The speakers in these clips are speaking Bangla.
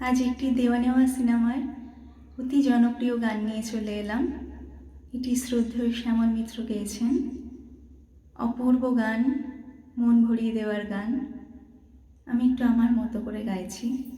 আজ একটি দেওয়া নেওয়া সিনেমার অতি জনপ্রিয় গান নিয়ে চলে এলাম। এটি শ্রদ্ধেয় শ্যামল মিত্র গেয়েছেন। অপূর্ব গান, মন ভরিয়ে দেওয়ার গান। আমি একটু আমার মতো করে গাইছি।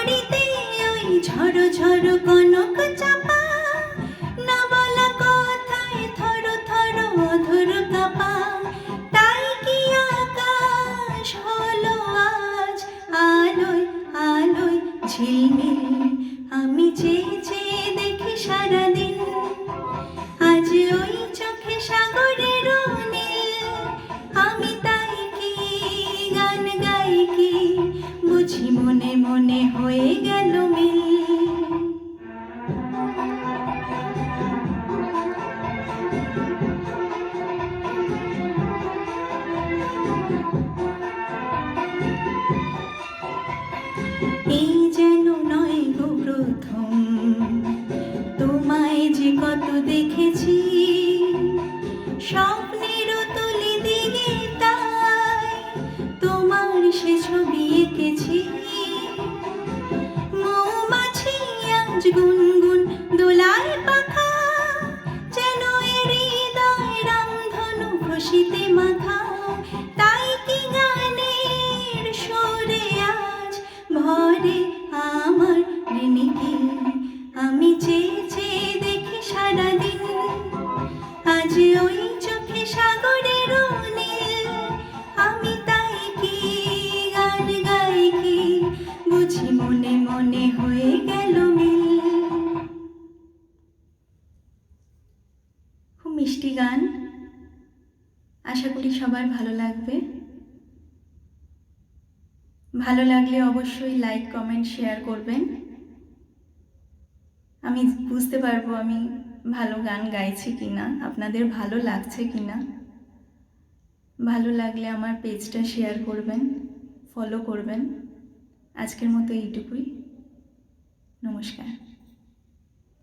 কবরিতে ওই ঝড়ো ঝড়ো কনক চাপা। না বলা কথায় থর থর অধর কাপা। তাই কি আকাশ হলো আজ? আলোয় আলোয় ঝিলমিল। আমি চেয়ে চেয়ে দেখি সারাদিন, আজ ওই চোখে সাগরের এই যেন নয় গো প্রথম। তোমায় যে কত দেখেছি স্বপ্নের তুলি দিকে তাই তোমার সে ছবি এঁকেছি। মৌমাছি আজ গুনগুন দোলায় পাখা, যেন এর হৃদয় রামধনু খুশিতে মাখা। মিষ্টি গান। আশা করি সবার ভালো লাগবে। ভালো লাগলে অবশ্যই লাইক কমেন্ট শেয়ার করবেন। আমি বুঝতে পারব আমি ভালো গান গাইছি কি না আপনাদের ভালো লাগছে কি না ভালো লাগলে আমার পেজটা শেয়ার করবেন ফলো করবেন। আজকের মতো এইটুকুই। নমস্কার।